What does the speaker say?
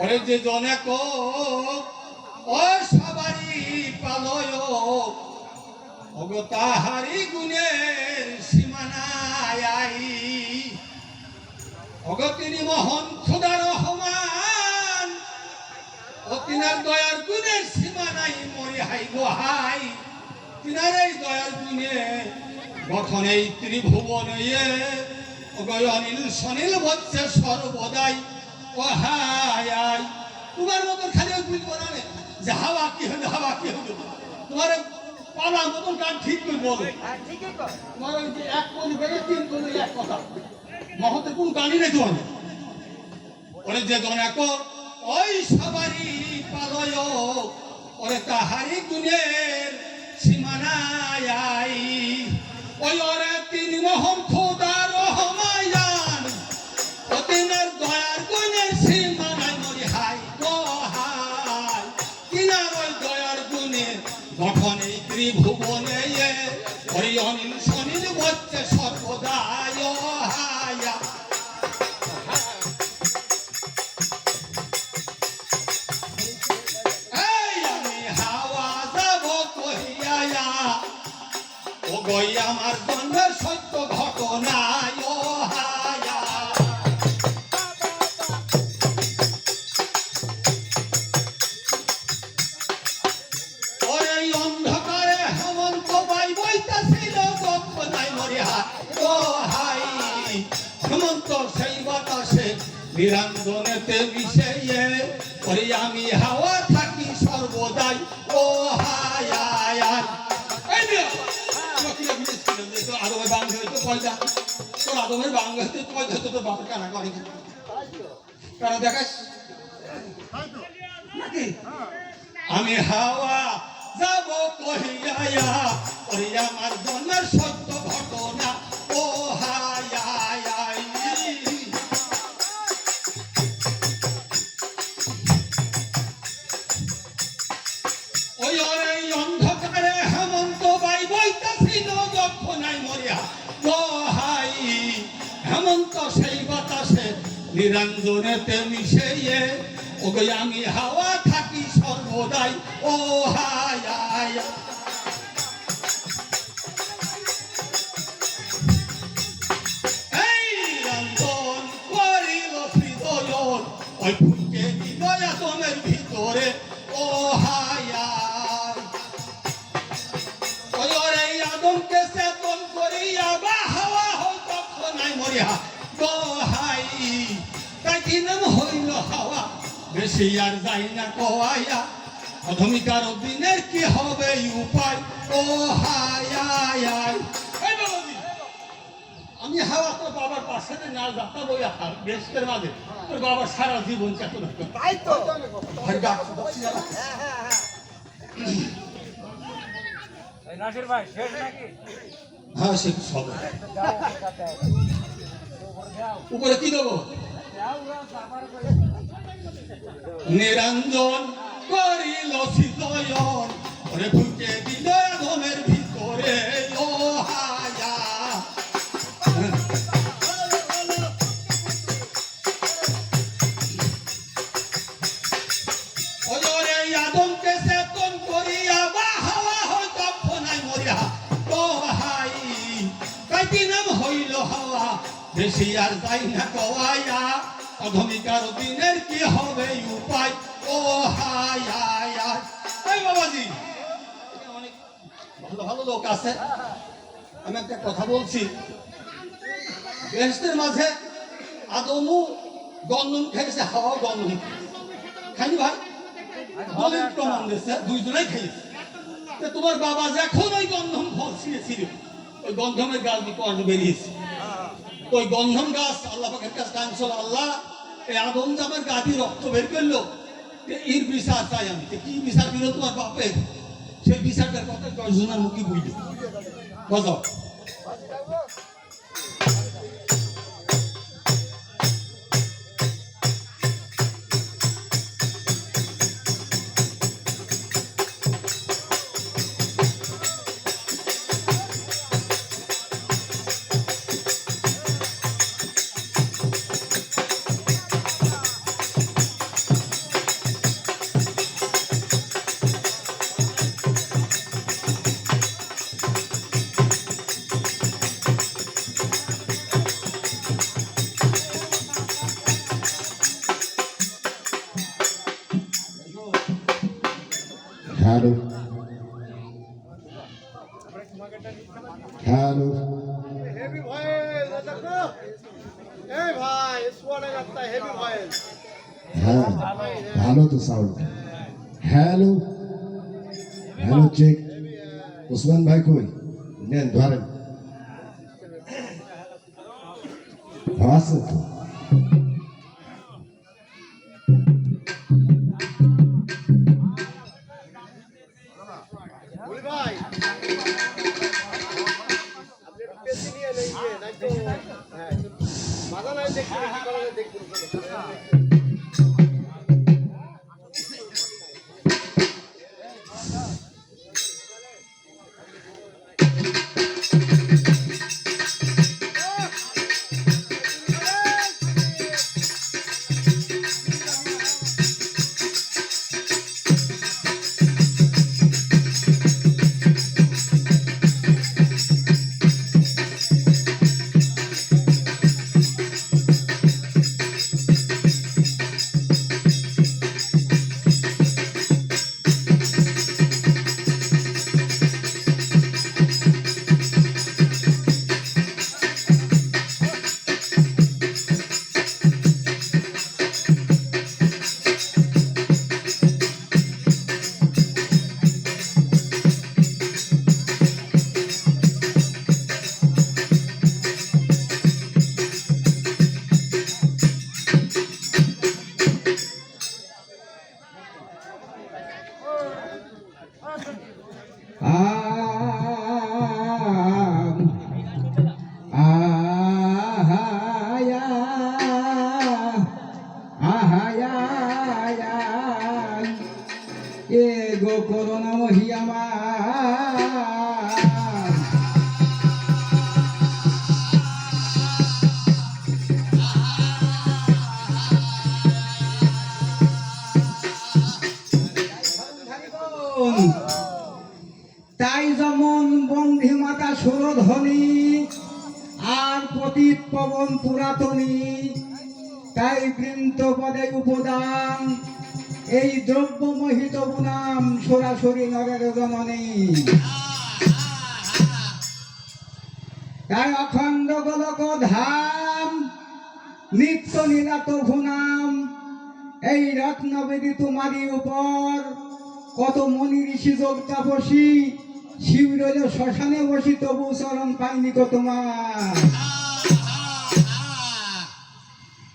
ওরে যে জনে কো, ও সবারই পালয়। ওগো তাহারি গুণের সীমানায় আই। ওগো তিনি মহন খুদা রহমান। ও তিনার দয়ার গুণের সীমা নাই মরি হাই গো হাই। তিনার এই দয়ার গুণে গঠন এই ত্রিভুবন ওগো অনিল সনিল বচ্ছে সর্বদাই ও আই তোমার মতন খালি ওই বুঝব যে হাওয়া কি হলো হাওয়া কি হলো তোমার পালার মতন গান ঠিক করে বলো। হ্যাঁ। তোমার ওই যে এক কোন বেড়ে তিন কোন এক কথা। মহতে কোন গানই নেই তোমার। ওরে যে জনাক ওই সবারই পালয় ওরে তাহারি গুণের সীমানায় ওই ওই অনিল সনিল বচ্ছে সর্বদায় আমার জন্মের সত্য ঘটনা নিরঞ্জনেতে ওরে আমি হাওয়া থাকি সর্বদাই। ও হইতো পয়সা আমি হাওয়া যাব কহিয়া, ওরে আমার জন্মের সত্য হেমন্ত সেই বাতাসে নিরঞ্জনেতে মিশে ওগে আমি হাওয়া থাকি সর্বদাই ও হায় তাই হইল হাওয়া। বেশি আর যাই না কোয়াইয়া অধমিকার দিনের কি হবে উপায়? ও হায় আমি হাওয়া তোর বাবার পাশে না যাত্রা বই আর মাঝে। তোর বাবার সারা জীবন তাই তো। হ্যাঁ হ্যাঁ হ্যাঁ এই নাসির ভাই শেষ নাকি? হ্যাঁ সে সব। উপরে কি দেবো? নিরঞ্জন করিল শীতয়ন ওরে ফুকে দিল ধনের ভিতরে আদমকে করিয়া বা হাওয়া হয় তখনাই মরিয়া হইল হাওয়া, বেশি আর যাই না কওয়াইয়া অধমিকার দিনের কি হবে উপায়? ও হাই হাই হাই। বাবাজি, ভালো ভালো লোক আছে। আমি একটা কথা বলছি। বেহেস্তের মাঝে আদমু গন্ধম খেয়েছে, হাওয়া গন্ধম খাইনি ভাই দলিল প্রমাণ দিচ্ছে দুইজনেই খেয়েছে। তোমার বাবা যখন ওই গন্ধম ফল ছিঁড়েছিল ওই গন্ধমের গাছ দিয়ে বেরিয়েছে। ওই গন্ধম গাছ, আল্লাহ পাকের কাছে কাঞ্চল আল্লাহ এই আদম জামের গাদি রক্ত বের করল এর বিচার চাই আমি। কি বিচার দিল তোমার বাপের? সেই বিচারটার কথা দশজনের মুখে বুঝলো বুঝো হ্যালো। হ্যাঁ ভালো তো sound hello. Hello check Osman ভাই কই? নেন ধরেন। আছে তো? বাধা নাই পতিত পবন পুরাতনী। তাই বৃন্ত পদে উপদান। এই দ্রব্য মোহিত গুণাম সরাসরি নরের জননী তাই অখণ্ড গোলক ধাম, নিত্য নীলাত ভুনাম এই রত্নবেদী তোমারই উপর। কত মনি ঋষি যোগ তাপসী শিব রইল শ্মশানে বসি তবু চরণ পাইনি কো তোমার